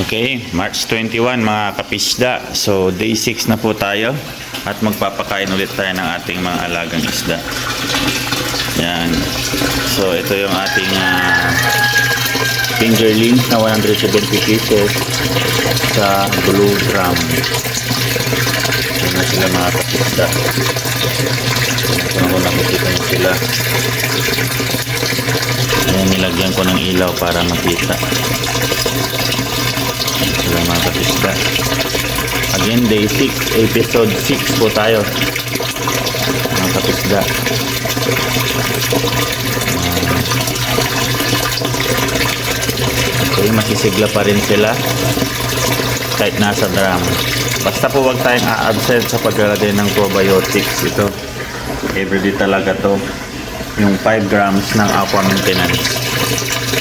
Okay, March 21 mga kapisda. So day 6 na po tayo at magpapakain ulit tayo ng ating mga alagang isda. Yan. So ito yung ating ah, fingerlings na 170 pieces sa blue drum. Yan na sila mga kapisda. Ito na ko nakikita na sila. Ayan, nilagyan ko ng ilaw para makita. Ayan sila mga. Again, day 6, episode 6 po tayo. Mga kapisda. Okay, masisigla pa rin sila kahit nasa drum. Basta po wag tayong a-absent sa paglalagay ng probiotics. Ito, everyday talaga to. Yung 5 grams ng aqua maintenance.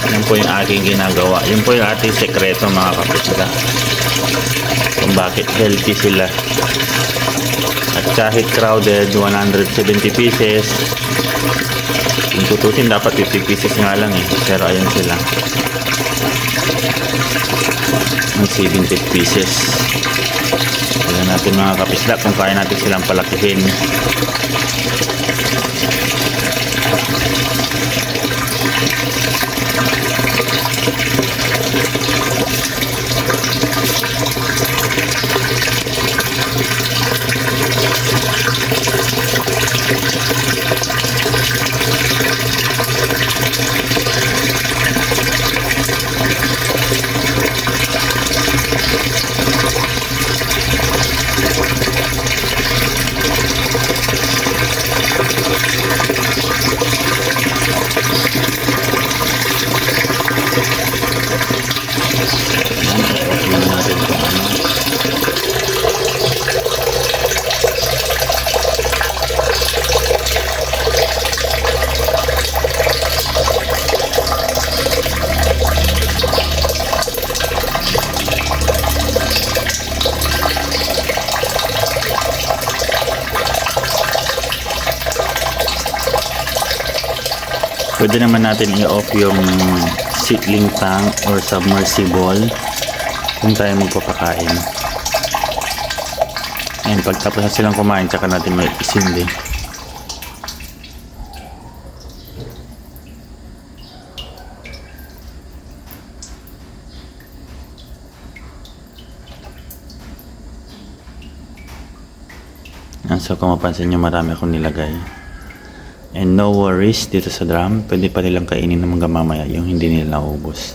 Yan po yung aking ginagawa. Yun po yung ating sekreto mga kapisda. Kung bakit healthy sila. At kahit crowded, 170 pieces. Kung tutusin, dapat 50 pieces nga lang eh. Pero ayun sila. Ang 70 pieces. Tignan natin mga kapisda kung kaya natin silang palakihin. Pwede naman natin i-off yung seedling tank or submersible kung tayo magpapakain. Ayan, pagtapos na silang kumain, tsaka natin may isindi. So kung mapansin nyo, marami akong nilagay. And no worries dito sa drum. Pwede pa nilang kainin ng mga mamaya yung hindi nila naubos.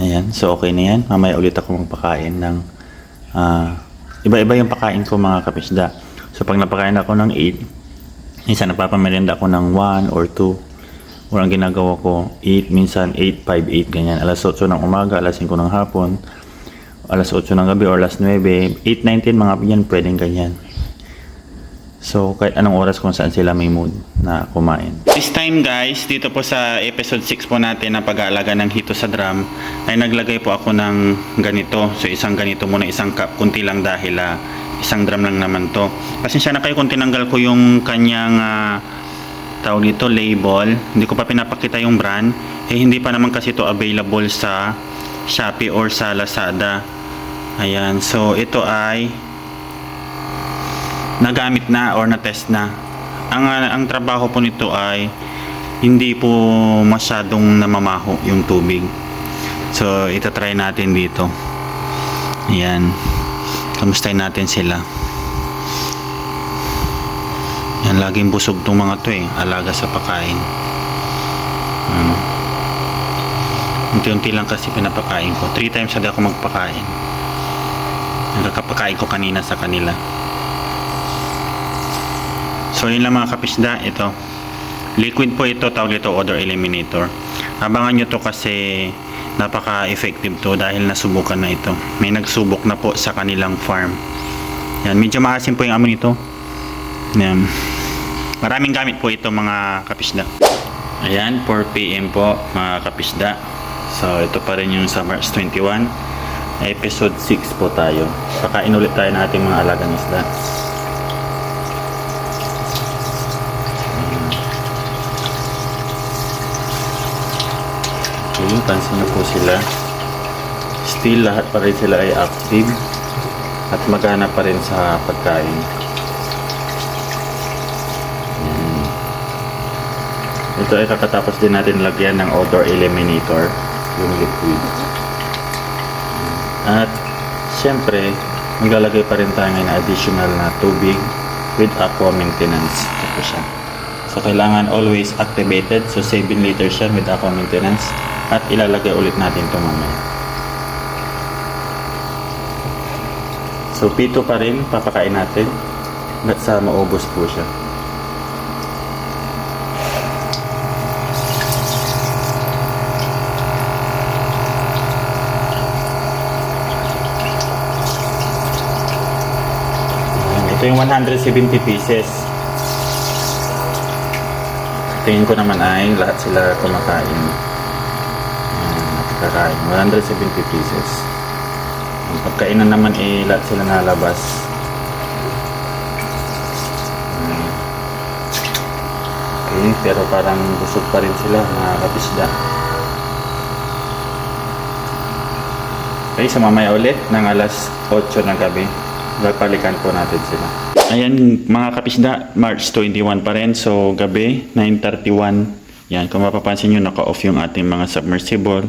Ayan, so okay na yan. Mamaya ulit ako magpakain ng ah, iba-iba yung pakain ko mga kapisda. So pag napakain ako ng 8, minsan napapamerienda ako ng 1 or 2. Or ang ginagawa ko, 8, minsan 8, 5, 8, ganyan. Alas 8 ng umaga, alas 5 ng hapon, alas 8 ng gabi or alas 9, 8, 9, 10, mga yan, pwedeng ganyan. So, kahit anong oras kung saan sila may mood na kumain. This time guys, dito po sa episode 6 po natin na pag-aalaga ng hito sa drum, ay naglagay po ako ng ganito. So, isang ganito muna, isang cup, kunti lang dahil ah, isang drum lang naman to. Pasensya na kayo kung tinanggal ko yung kanyang ah, tawag dito, label. Hindi ko pa pinapakita yung brand. Eh, hindi pa naman kasi to available sa Shopee or sa Lazada. Ayan. So, ito ay nagamit na or na-test na. Ang, ang trabaho po nito ay hindi po masyadong namamaho yung tubig. So, itatry natin dito. Ayan. Kamustahin natin sila. Yan, laging busog tong mga to eh. Alaga sa pakain. Ano. Unti-unti lang kasi pinapakain ko. Three times a day ako magpakain. Nakakapakain ko kanina sa kanila. So yun lang mga kapisda, ito. Liquid po ito, tawag ito odor eliminator. Abangan nyo to kasi napaka-effective to dahil nasubukan na ito. May nagsubok na po sa kanilang farm. Yan, medyo maasim po yung amoy nito. Yan. Maraming gamit po ito mga kapisda. Ayan, 4 p.m. po mga kapisda. So ito pa rin yung March 21 episode 6 po tayo. Kakain ulit tayo ng ating mga alagang isda. Hmm. Okay, pansin nyo po sila. Still lahat pa rin sila ay active at magana pa rin sa pagkain. Hmm. Ito ay kakatapos din natin lagyan ng odor eliminator. Yung liquid. At syempre, maglalagay pa rin tayo ng additional na tubig with aqua maintenance. Ito siya. So, kailangan always activated. So, 7 liters siya with aqua maintenance. At ilalagay ulit natin ito mamaya. So, pito pa rin, papakain natin. Hanggat sa maubos po siya. Ayan, Ito yung 170 pieces. Tingin ko naman ay lahat sila kumakain. Ayan, kakain. 170 pieces. Ang pagkainan naman eh lahat sila nalabas. Okay, pero parang busog pa rin sila mga kapisda. Okay, so mamaya ulit ng alas 8 ng gabi. Babalikan po natin sila. Ayan mga kapisda, March 21 pa rin. So gabi, 9.31. Yan, kung mapapansin nyo, naka-off yung ating mga submersible,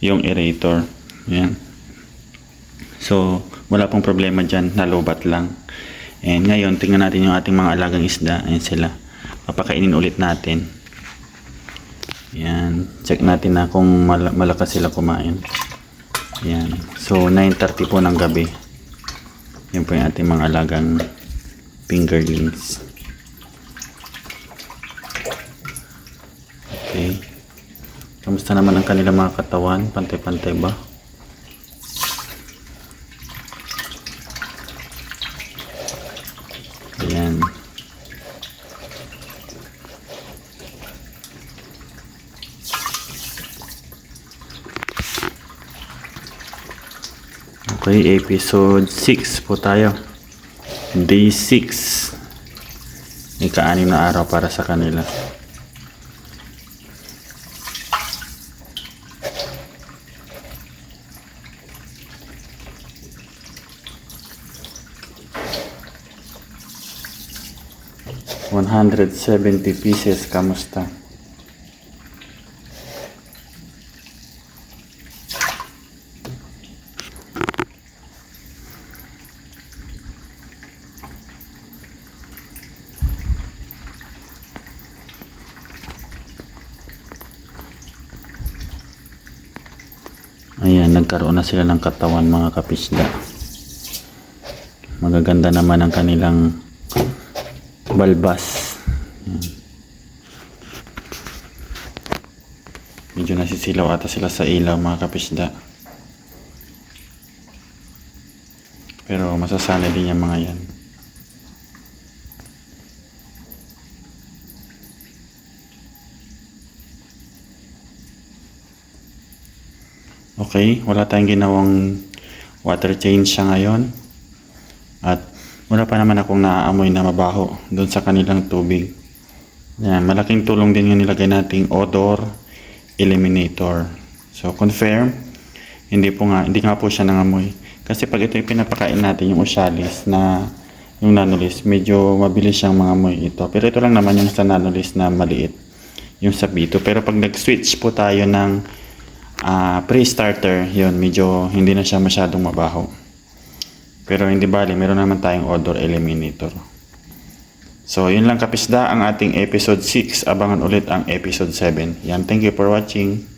yung aerator. Yan. So, wala pong problema dyan, nalubat lang. And ngayon, tingnan natin yung ating mga alagang isda. Ayan sila. Papakainin ulit natin. Yan. Check natin na kung mal- malakas sila kumain. Yan. So, 9.30 po ng gabi. Yan po yung ating mga alagang fingerlings. Okay. Kamusta naman ang kanilang mga katawan? Pantay-pantay ba? Ayan. Okay, episode 6 po tayo. Day 6. Ika-anim na araw para sa kanila. One hundred seventy pieces, kamusta? Ayan, nagkaroon na sila ng katawan mga kapisda. Magaganda naman ang kanilang balbas. Ayan. Medyo nasisilaw ata sila sa ilaw mga kapisda. Pero masasanay din yung mga yan. Okay, wala tayong ginawang water change siya ngayon. At wala pa naman akong naaamoy na mabaho doon sa kanilang tubig. Yan, malaking tulong din yung nilagay nating odor eliminator. So confirm, hindi po nga hindi nga po siya nangamoy. Kasi pag ito pinapakain natin yung Ocealis na yung nanolis, medyo mabilis siyang mangamoy ito. Pero ito lang naman yung sa nanolis na maliit, yung sa bito. Pero pag nag-switch po tayo ng ah, pre-starter, yun, medyo hindi na siya masyadong mabaho. Pero hindi bali, meron naman tayong odor eliminator. So, yun lang kapisda ang ating episode 6. Abangan ulit ang episode 7. Yan, thank you for watching.